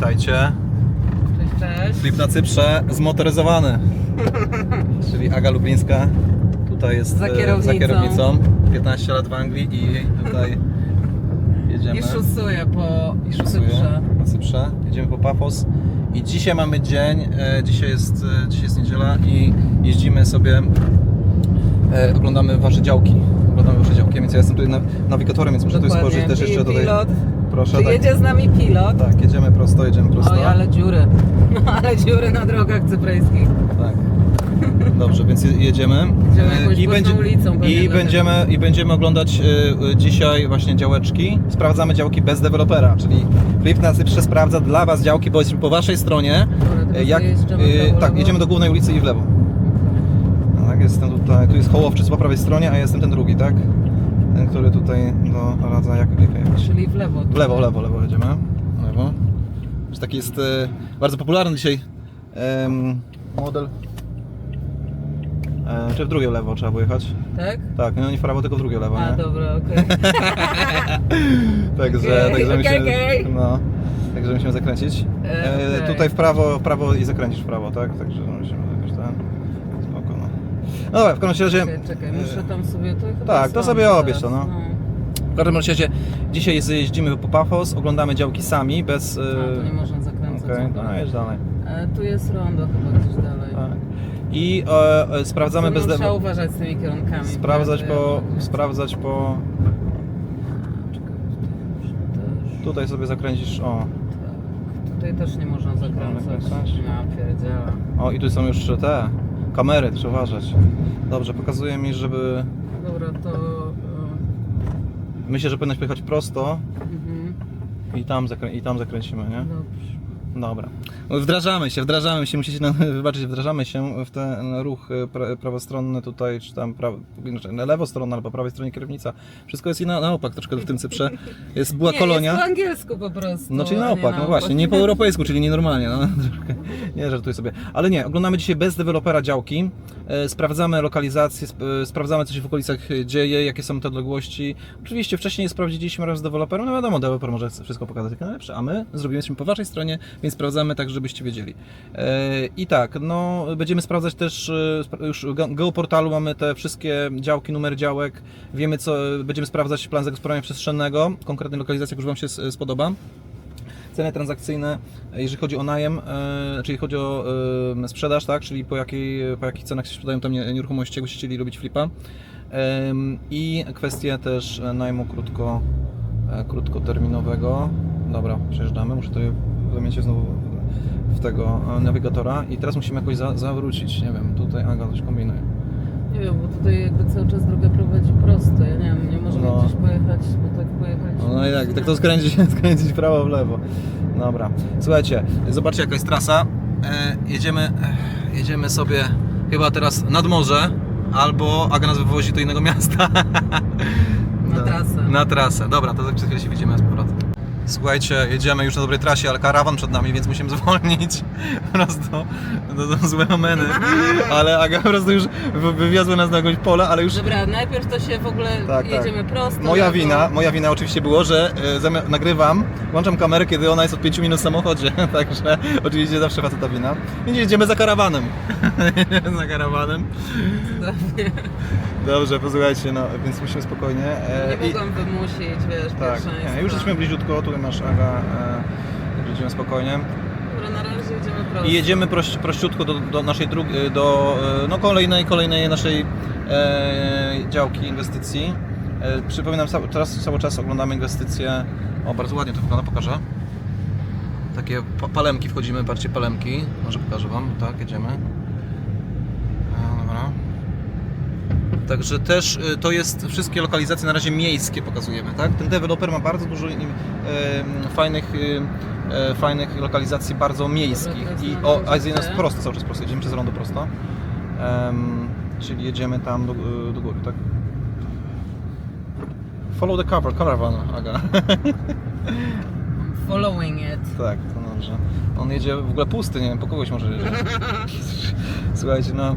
Witajcie. Cześć, cześć. Flip na Cyprze zmotoryzowany. Czyli Aga Lublińska. Tutaj jest Za kierownicą. za kierownicą. 15 lat w Anglii i tutaj jedziemy. I szusuję po I szusuję Cyprze. na Cyprze. Jedziemy po Pafos. I dzisiaj mamy dzień, e, dzisiaj jest, e, dzisiaj jest niedziela i jeździmy sobie, e, oglądamy wasze działki. Oglądamy wasze działki, więc ja jestem tutaj na, nawigatorem, więc muszę tutaj Dokładnie. spojrzeć też I jeszcze tutaj. pilot. Proszę, Czy tak. jedzie z nami pilot? Tak, jedziemy prosto, jedziemy prosto. Oj, ale dziury. No, ale dziury na drogach cypryjskich. Tak. Dobrze, więc je- jedziemy. Idziemy E, jakąś boczną ulicą i, będziemy, I będziemy oglądać e, e, dzisiaj właśnie działeczki. Sprawdzamy działki bez dewelopera, czyli Flip na Cyprze sprawdza dla Was działki, bo jesteśmy po Waszej stronie. Dobra, Jak, w prawo, tak, jedziemy do głównej ulicy i w lewo. No Tak, jestem tutaj, tu jest Hołowczyc po prawej stronie, a jestem ten drugi, tak? Ten, który tutaj doradza jak, jak. Czyli w lewo. W lewo, w lewo, lewo jedziemy. Lewo. Jest Taki jest e, bardzo popularny dzisiaj em, model. E, czy w drugie lewo trzeba było jechać? Tak? Tak, no nie w prawo, tylko w drugie lewo, A, nie? dobra, okej. Także, Okej, także okej, musimy, okej. no, także musimy zakręcić. E, E. Tutaj w prawo, w prawo i zakręcisz w prawo, tak? Także musimy jakoś ten. Spoko, no. No dobra, w każdym razie. Czekaj, czekaj, muszę tam sobie to chyba Tak, to sobie teraz, obierz to, no. W każdym razie dzisiaj jeździmy po Pafos, oglądamy działki sami, bez. e, A, tu nie można zakręcać. Okej, dobra. no jedź dalej. E, tu jest rondo chyba gdzieś dalej. Tak. I e, e, sprawdzamy bez Trzeba uważać z tymi kierunkami. Sprawdzać po. ja- Sprawdzać po. Czekaj, tutaj. Tutaj sobie zakręcisz. O. Tak. Tutaj też nie można zakręcać. zakręcać? Ja pierdziela. O i tu są już te kamery, trzeba uważać. Dobrze, pokazuje mi, żeby. Dobra, to... Myślę, że powinnaś pojechać prosto e, Mhm. i tam, zakrę... i tam zakręcimy, nie? Dobrze. Dobra. Wdrażamy się, wdrażamy się, musicie nam wybaczyć, wdrażamy się w ten ruch e, pra, prawostronny tutaj, czy tam pra, znaczy na lewostronny albo po prawej stronie kierownica. Wszystko jest i na, na opak troszkę w tym Cyprze. Jest, była nie, kolonia. jest po angielsku po prostu. No czyli na opak, no właśnie, nie po europejsku, czyli nienormalnie, no nie żartuję sobie. Ale nie, oglądamy dzisiaj bez dewelopera działki, sprawdzamy lokalizację, e, sprawdzamy co się w okolicach dzieje, jakie są te odległości. Oczywiście wcześniej sprawdziliśmy razem z deweloperem, no wiadomo, deweloper może wszystko pokazać jak najlepsze, a my zrobimy jesteśmy po waszej stronie, więc sprawdzamy tak, żebyście wiedzieli. E, I tak, no będziemy sprawdzać też, e, już w ge- geoportalu mamy te wszystkie działki, numer działek, wiemy co, będziemy sprawdzać plan zagospodarowania przestrzennego, konkretnej lokalizacji, jak już wam się spodoba ceny transakcyjne, jeżeli chodzi o najem, e, czyli chodzi o e, sprzedaż, tak, czyli po, jakiej, po jakich cenach się sprzedają tam nie- nieruchomości, jakbyście chcieli robić flipa. I kwestie też najmu krótko, e, krótkoterminowego. Dobra, przejeżdżamy, muszę tutaj zamienić znowu w tego nawigatora i teraz musimy jakoś za, zawrócić, nie wiem, tutaj Aga coś kombinuje. Nie wiem, bo tutaj jakby cały czas droga prowadzi prosto. Ja nie wiem, nie No. gdzieś pojechać, bo tak pojechać. No i tak, tak to skręcić, skręcić w prawo, w lewo. Dobra, słuchajcie, zobaczcie jaka jest trasa. E, jedziemy, e, jedziemy sobie chyba teraz nad morze, albo Aga nas wywozi do innego miasta. Na No, trasę. Na trasę, dobra, to za chwilę się widzimy z powrotem. Słuchajcie, jedziemy już na dobrej trasie, ale karawan przed nami, więc musimy zwolnić. Po prostu to są złe omeny. Ale Aga po prostu już wy- wywiozła nas na jakieś pole, ale już Dobra, najpierw to się w ogóle Tak, tak. jedziemy prosto. Moja lewo. wina, moja wina oczywiście było, że e, zamiast, nagrywam, włączam kamerę, kiedy ona jest od 5 minut w samochodzie, także oczywiście zawsze faceta wina. Więc jedziemy za karawanem. za karawanem. Dobrze, posłuchajcie, no, więc musimy spokojnie. e, Nie mogłam wymusić, wiesz, tak, pierwszeństwa. nie, już jesteśmy bliziutko, tutaj masz Aga, e, jedziemy spokojnie. Dobra, na razie jedziemy prosto. I jedziemy proś, prościutko do, do naszej drugiej, do e, no, kolejnej, kolejnej naszej e, działki inwestycji. E, przypominam, teraz cały czas oglądamy inwestycje. O, bardzo ładnie to wygląda, pokażę. Takie pa, palemki wchodzimy, patrzcie, palemki. Może pokażę Wam, tak, jedziemy. E, dobra. Także też y, to jest wszystkie lokalizacje na razie miejskie pokazujemy, tak? Ten deweloper ma bardzo dużo im, fajnych, y, e, fajnych lokalizacji bardzo miejskich. I o, a jest prosto, cały czas prosto, jedziemy przez rondo prosto. Em, czyli jedziemy tam do, y, do góry, tak? Follow the cover, caravan, Aga. Following it. tak, to dobrze. On jedzie w ogóle pusty, nie wiem, po kogoś może jedzie. Słuchajcie, no.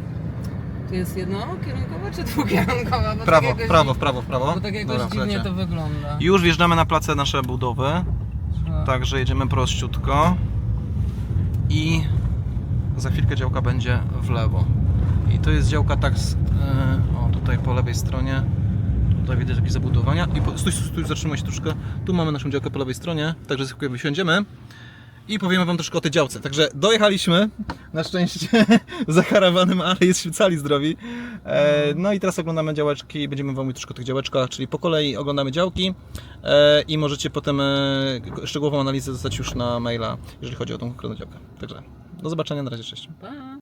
tu jest jednokierunkowa czy dwukierunkowa? Bo Prawo, tak jakoś, prawo, w prawo, w prawo. Bo tak jakoś Dobra, dziwnie to wygląda. Już wjeżdżamy na place nasze budowy. Że- Także jedziemy prościutko i za chwilkę działka będzie w lewo. I to jest działka tak, z, e, o tutaj po lewej stronie, tutaj widać jakieś zabudowania. I po, stój, stój, stój, zatrzymaj się troszkę. Tu mamy naszą działkę po lewej stronie, także za chwilkę wysiądziemy. I powiemy Wam troszkę o tej działce. Także dojechaliśmy, na szczęście za karawanem, ale jesteśmy cali zdrowi. E, no i teraz oglądamy działeczki, będziemy Wam mówić troszkę o tych działeczkach, czyli po kolei oglądamy działki e, i możecie potem e, szczegółową analizę dostać już na maila, jeżeli chodzi o tą konkretną działkę. Także do zobaczenia, na razie, cześć. Pa!